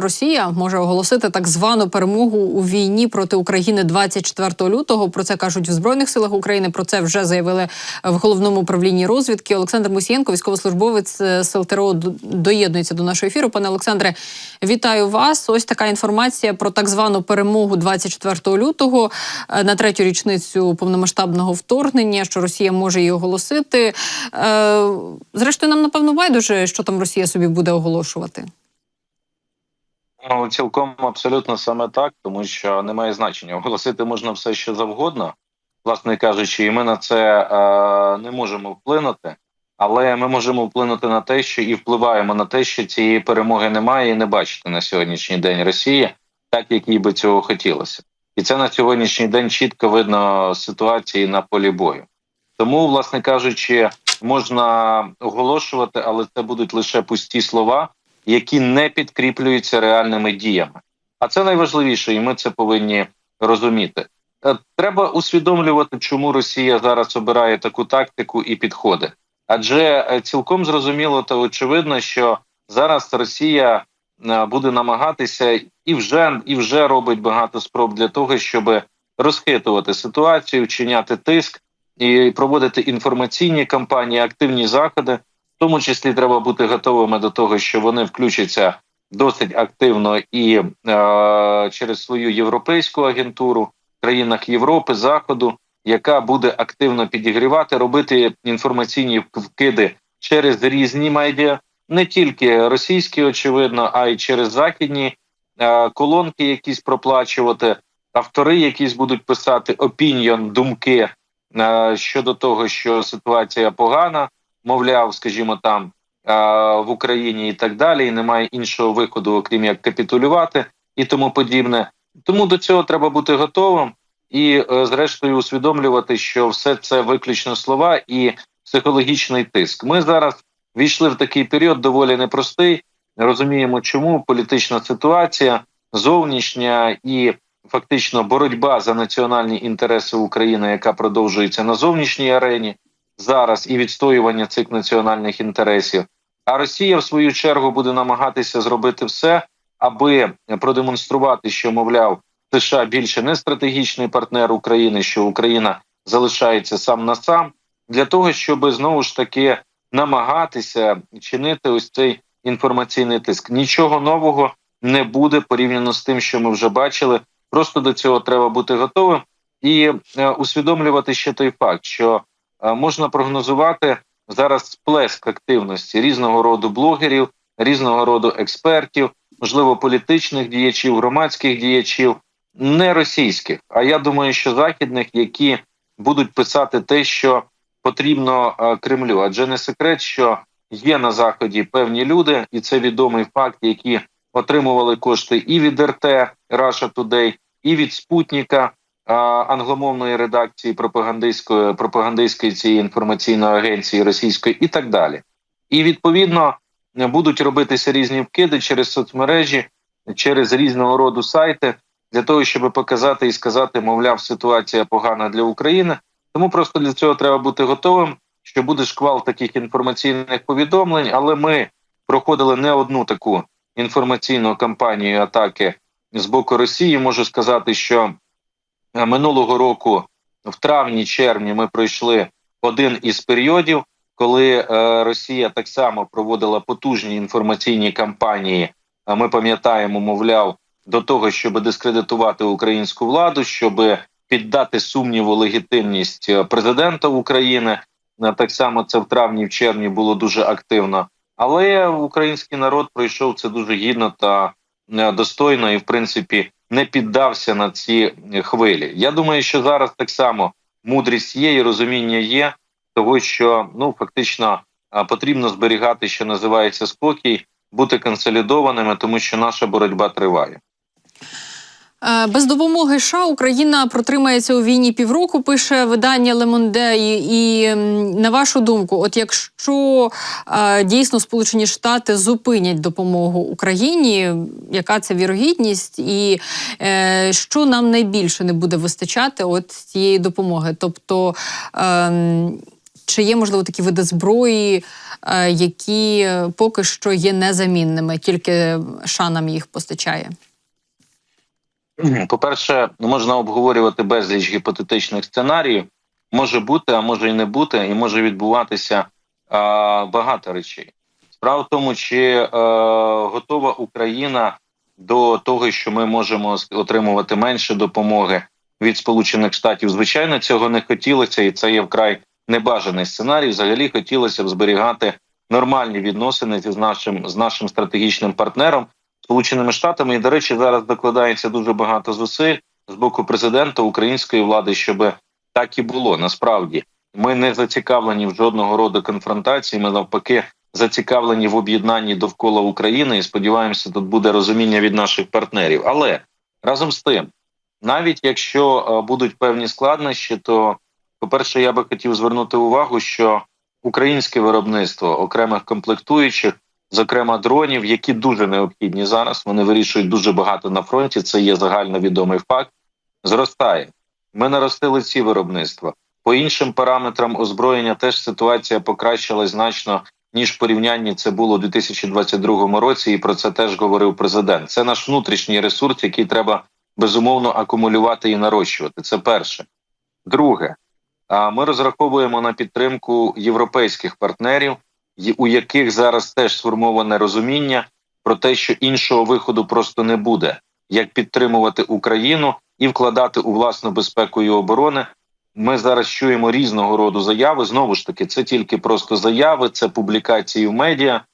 Росія може оголосити так звану перемогу у війні проти України 24 лютого. Про це кажуть в збройних силах України. Про це вже заявили в головному управлінні розвідки. Олександр Мусієнко, військовослужбовець е, Сил ТРО, доєднується до нашого ефіру. Пане Олександре, вітаю вас. Ось така інформація про так звану перемогу 24 лютого е, на третю річницю повномасштабного вторгнення, що Росія може її оголосити. Е, Зрештою, нам напевно байдуже, що там Росія собі буде оголошувати. Ну, цілком абсолютно саме так, тому що немає значення. Оголосити можна все, що завгодно, власне кажучи, і ми на це е, не можемо вплинути, але ми можемо вплинути на те, що і впливаємо на те, що цієї перемоги немає, і не бачити на сьогоднішній день Росії, так як їй би цього хотілося. І це на сьогоднішній день чітко видно ситуації на полі бою. Тому, власне кажучи, можна оголошувати, але це будуть лише пусті слова які не підкріплюються реальними діями. А це найважливіше, і ми це повинні розуміти. Е, Треба усвідомлювати, чому Росія зараз обирає таку тактику і підходи. Адже е, цілком зрозуміло та очевидно, що зараз Росія е, буде намагатися і вже і вже робить багато спроб для того, щоб розхитувати ситуацію, вчиняти тиск і проводити інформаційні кампанії, активні заходи. Тому числі треба бути готовими до того, що вони включаться досить активно і е, через свою європейську агентуру в країнах Європи, Заходу, яка буде активно підігрівати, робити інформаційні вкиди через різні медіа, не тільки російські, очевидно, а й через західні е, колонки, якісь проплачувати, автори, якісь будуть писати опіньйон, думки е, щодо того, що ситуація погана мовляв, скажімо, там в Україні і так далі, і немає іншого виходу, окрім як капітулювати і тому подібне. Тому до цього треба бути готовим і, е, зрештою, усвідомлювати, що все це виключно слова і психологічний тиск. Ми зараз війшли в такий період доволі непростий. Розуміємо, чому політична ситуація зовнішня і фактично боротьба за національні інтереси України, яка продовжується на зовнішній арені зараз і відстоювання цих національних інтересів. А Росія, в свою чергу, буде намагатися зробити все, аби продемонструвати, що мовляв США більше не стратегічний партнер України, що Україна залишається сам на сам, для того, щоб знову ж таки намагатися чинити ось цей інформаційний тиск. Нічого нового не буде порівняно з тим, що ми вже бачили. Просто до цього треба бути готовим і е, усвідомлювати ще той факт, що можна прогнозувати зараз сплеск активності різного роду блогерів, різного роду експертів, можливо, політичних діячів, громадських діячів, не російських. А я думаю, що західних, які будуть писати те, що потрібно е, Кремлю, адже не секрет, що є на заході певні люди, і це відомий факт, які отримували кошти і від РТ Russia Today, і від Спутника, англомовної редакції пропагандистської пропагандистської цієї інформаційної агенції російської і так далі. І відповідно будуть робитися різні вкиди через соцмережі, через різного роду сайти для того, щоб показати і сказати, мовляв, ситуація погана для України. Тому просто для цього треба бути готовим, що буде шквал таких інформаційних повідомлень. Але ми проходили не одну таку інформаційну кампанію атаки з боку Росії. Можу сказати, що минулого року, в травні-червні, ми пройшли один із періодів, коли е, Росія так само проводила потужні інформаційні кампанії. А ми пам'ятаємо, мовляв, до того, щоб дискредитувати українську владу, щоб піддати сумніву легітимність е, президента України. Так само це в травні, в червні було дуже активно. Але український народ пройшов це дуже гідно та достойно, і в принципі не піддався на ці хвилі. Я думаю, що зараз так само мудрість є і розуміння є, того що ну фактично потрібно зберігати, що називається спокій, бути консолідованими, тому що наша боротьба триває. Е, без допомоги США Україна протримається у війні півроку. Пише видання Лемонде. І на вашу думку, от якщо е, дійсно Сполучені Штати зупинять допомогу Україні, яка це вірогідність, і е, що нам найбільше не буде вистачати от цієї допомоги? Тобто. Е, чи є можливо такі види зброї, які поки що є незамінними, тільки США нам їх постачає? По-перше, можна обговорювати безліч гіпотетичних сценаріїв. Може бути, а може і не бути, і може відбуватися а, багато речей. Справа в тому, чи е, готова Україна до того, що ми можемо отримувати менше допомоги від Сполучених Штатів. Звичайно, цього не хотілося, і це є вкрай небажаний сценарій. Взагалі хотілося б зберігати нормальні відносини з нашим з нашим стратегічним партнером Сполученими Штатами. І до речі, зараз докладається дуже багато зусиль з боку президента української влади, щоб так і було. Насправді ми не зацікавлені в жодного роду конфронтації. Ми навпаки зацікавлені в об'єднанні довкола України і сподіваємося, тут буде розуміння від наших партнерів. Але разом з тим, навіть якщо е, будуть певні складнощі, то по перше, я би хотів звернути увагу, що українське виробництво окремих комплектуючих, зокрема дронів, які дуже необхідні зараз, вони вирішують дуже багато на фронті. Це є загальновідомий факт. Зростає. Ми наростили ці виробництва. По іншим параметрам озброєння теж ситуація покращилась значно ніж в порівнянні це було у 2022 році, і про це теж говорив президент. Це наш внутрішній ресурс, який треба безумовно акумулювати і нарощувати. Це перше. Друге, ми розраховуємо на підтримку європейських партнерів, у яких зараз теж сформоване розуміння про те, що іншого виходу просто не буде, як підтримувати Україну і вкладати у власну безпеку і оборони. Ми зараз чуємо різного роду заяви. Знову ж таки, це тільки просто заяви, це публікації в медіа,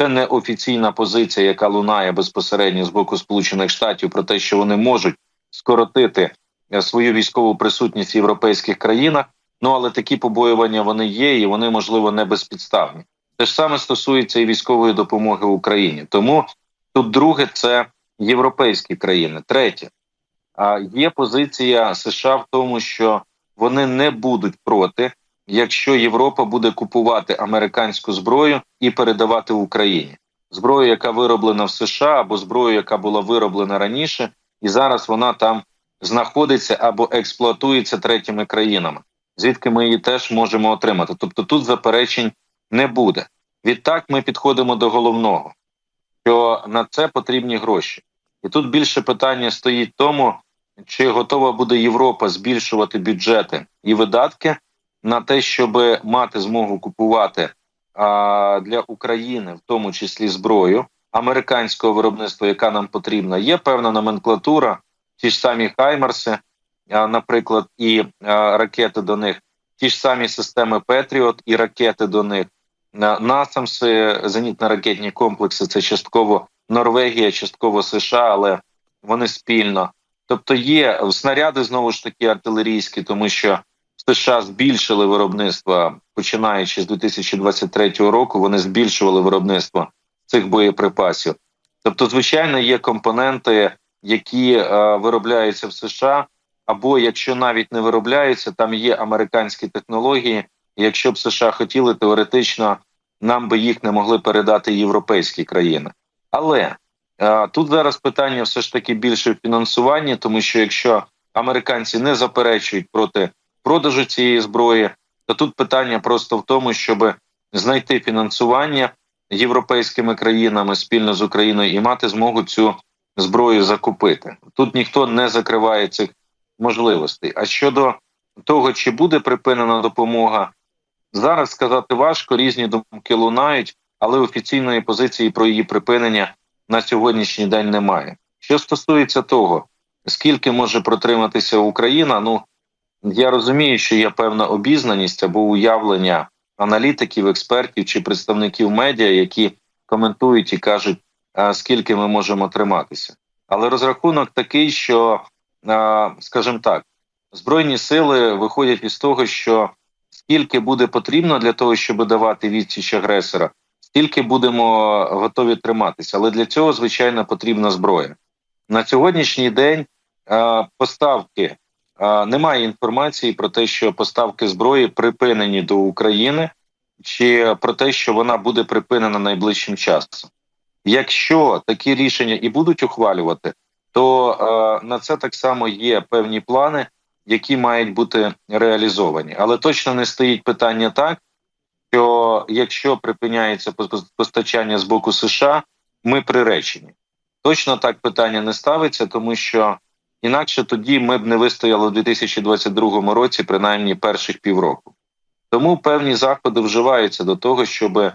це не офіційна позиція, яка лунає безпосередньо з боку Сполучених Штатів про те, що вони можуть скоротити е, свою військову присутність в європейських країнах. Ну але такі побоювання вони є, і вони можливо не безпідставні. Те ж саме стосується і військової допомоги Україні. Тому тут друге це європейські країни. Третє є позиція США в тому, що вони не будуть проти, якщо Європа буде купувати американську зброю і передавати Україні зброю, яка вироблена в США, або зброю, яка була вироблена раніше, і зараз вона там знаходиться або експлуатується третіми країнами, звідки ми її теж можемо отримати. Тобто тут заперечень не буде. Відтак ми підходимо до головного, що на це потрібні гроші, і тут більше питання стоїть тому. Чи готова буде Європа збільшувати бюджети і видатки на те, щоб мати змогу купувати а, для України, в тому числі зброю американського виробництва, яка нам потрібна? Є певна номенклатура, ті ж самі Хаймерси, а, наприклад, і а, ракети до них, ті ж самі системи Петріот і ракети до них, Насамси, зенітно-ракетні комплекси. Це частково Норвегія, частково США, але вони спільно. Тобто є снаряди знову ж таки артилерійські, тому що США збільшили виробництво починаючи з 2023 року. Вони збільшували виробництво цих боєприпасів. Тобто, звичайно, є компоненти, які е, виробляються в США, або якщо навіть не виробляються, там є американські технології. Якщо б США хотіли, теоретично нам би їх не могли передати європейські країни. Але Тут зараз питання все ж таки більше в фінансуванні, тому що якщо американці не заперечують проти продажу цієї зброї, то тут питання просто в тому, щоб знайти фінансування європейськими країнами спільно з Україною і мати змогу цю зброю закупити. Тут ніхто не закриває цих можливостей. А щодо того, чи буде припинена допомога, зараз сказати важко, різні думки лунають, але офіційної позиції про її припинення на сьогоднішній день немає. Що стосується того, скільки може протриматися Україна, ну я розумію, що є певна обізнаність або уявлення аналітиків, експертів чи представників медіа, які коментують і кажуть, скільки ми можемо триматися. Але розрахунок такий, що, скажімо так, збройні сили виходять із того, що скільки буде потрібно для того, щоб давати відсіч агресора, тільки будемо готові триматися. Але для цього, звичайно, потрібна зброя. На сьогоднішній день е, поставки е, немає інформації про те, що поставки зброї припинені до України, чи про те, що вона буде припинена найближчим часом. Якщо такі рішення і будуть ухвалювати, то е, на це так само є певні плани, які мають бути реалізовані. Але точно не стоїть питання так, що якщо припиняється пос- постачання з боку США, ми приречені. Точно так питання не ставиться, тому що інакше тоді ми б не вистояли у 2022 році, принаймні перших півроку. Тому певні заходи вживаються до того, щоб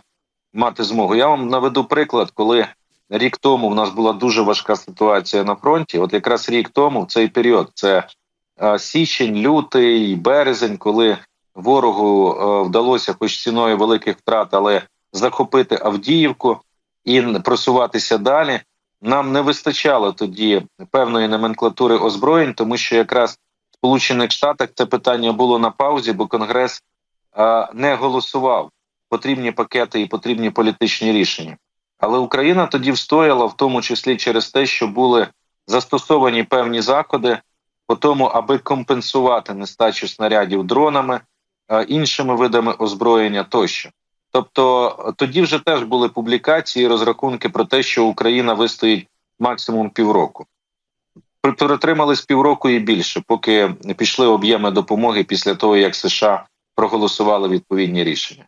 мати змогу. Я вам наведу приклад, коли рік тому в нас була дуже важка ситуація на фронті. От якраз рік тому, в цей період, це січень, лютий, березень, коли ворогу е, вдалося, хоч ціною великих втрат, але захопити Авдіївку і просуватися далі. Нам не вистачало тоді певної номенклатури озброєнь, тому що якраз в Сполучених Штатах це питання було на паузі, бо Конгрес е, не голосував потрібні пакети і потрібні політичні рішення. Але Україна тоді встояла, в тому числі через те, що були застосовані певні заходи по тому, аби компенсувати нестачу снарядів дронами, е, іншими видами озброєння тощо. Тобто е, тоді вже теж були публікації, розрахунки про те, що Україна вистоїть максимум півроку. Протримались півроку і більше, поки пішли об'єми допомоги після того, як США проголосували відповідні рішення.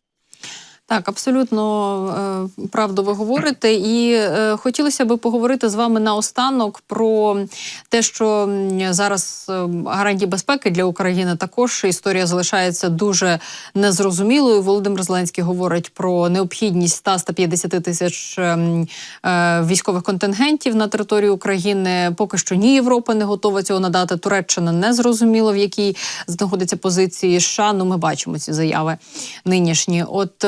Так, абсолютно е, правду ви говорите, і е, хотілося би поговорити з вами наостанок про те, що зараз е, гарантії безпеки для України також історія залишається дуже незрозумілою. Володимир Зеленський говорить про необхідність 100-150 тисяч військових контингентів на території України. Поки що ні Європа не готова цього надати. Туреччина не зрозуміла, в якій знаходиться позиції США. Ну, ми бачимо ці заяви нинішні. От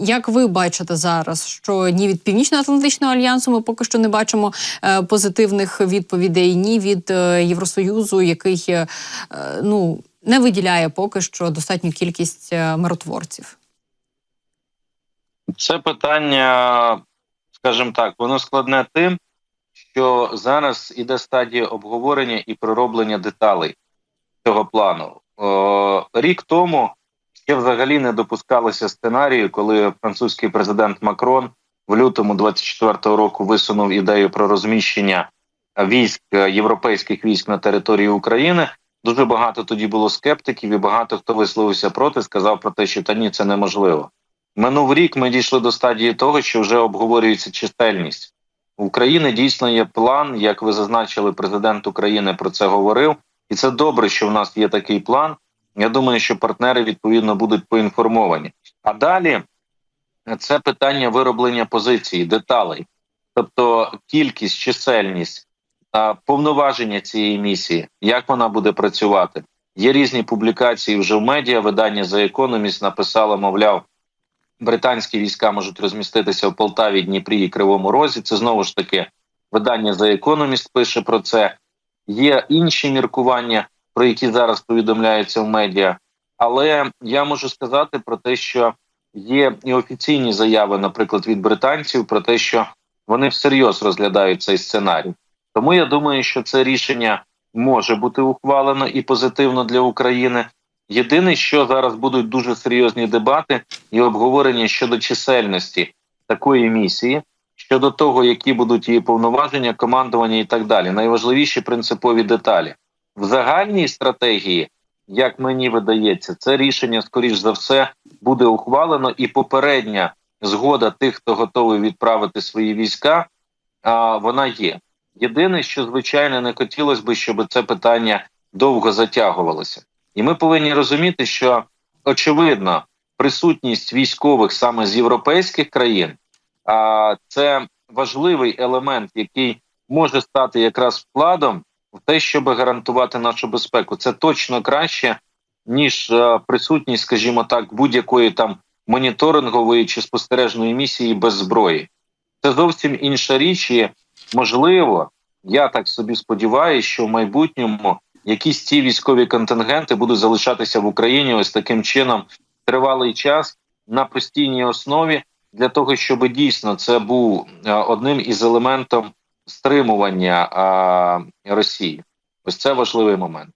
як ви бачите зараз, що ні від Північно-Атлантичного альянсу ми поки що не бачимо е, позитивних відповідей, ні від е, Євросоюзу, який е, ну не виділяє поки що достатню кількість миротворців. Це питання, скажімо так, воно складне тим, що зараз іде стадія обговорення і пророблення деталей цього плану. Рік тому ще взагалі не допускалося сценарію, коли французький президент Макрон в лютому 24-го року висунув ідею про розміщення військ е, європейських військ на території України. Дуже багато тоді було скептиків, і багато хто висловився проти, сказав про те, що та ні, це неможливо. Минув рік ми дійшли до стадії того, що вже обговорюється чисельність. У України дійсно є план, як ви зазначили, президент України про це говорив, і це добре, що в нас є такий план. Я думаю, що партнери відповідно будуть поінформовані. А далі це питання вироблення позиції, деталей, тобто кількість, чисельність, а, повноваження цієї місії, як вона буде працювати. Є різні публікації вже в медіа. Видання The Economist написало, мовляв, британські війська можуть розміститися в Полтаві, Дніпрі і Кривому Розі. Це знову ж таки видання The Economist пише про це. Є інші міркування, про які зараз повідомляються в медіа. Але я можу сказати про те, що є і офіційні заяви, наприклад, від британців, про те, що вони всерйоз розглядають цей сценарій. Тому я думаю, що це рішення може бути ухвалено і позитивно для України. Єдине, що зараз будуть дуже серйозні дебати і обговорення щодо чисельності такої місії, щодо того, які будуть її повноваження, командування і так далі. Найважливіші принципові деталі в загальній стратегії, як мені видається, це рішення, скоріш за все, буде ухвалено, і попередня згода тих, хто готовий відправити свої війська, а, вона є. Єдине, що звичайно не хотілося б, щоб це питання довго затягувалося. І ми повинні розуміти, що очевидно присутність військових саме з європейських країн, а це важливий елемент, який може стати якраз вкладом в те, щоб гарантувати нашу безпеку. Це точно краще, ніж е, присутність, скажімо так, будь-якої там моніторингової чи спостережної місії без зброї. Це зовсім інша річ, і можливо, я так собі сподіваюся, що в майбутньому якісь ці військові контингенти будуть залишатися в Україні ось таким чином тривалий час на постійній основі для того, щоб дійсно це був е, одним із елементом стримування Росії. Ось це важливий момент.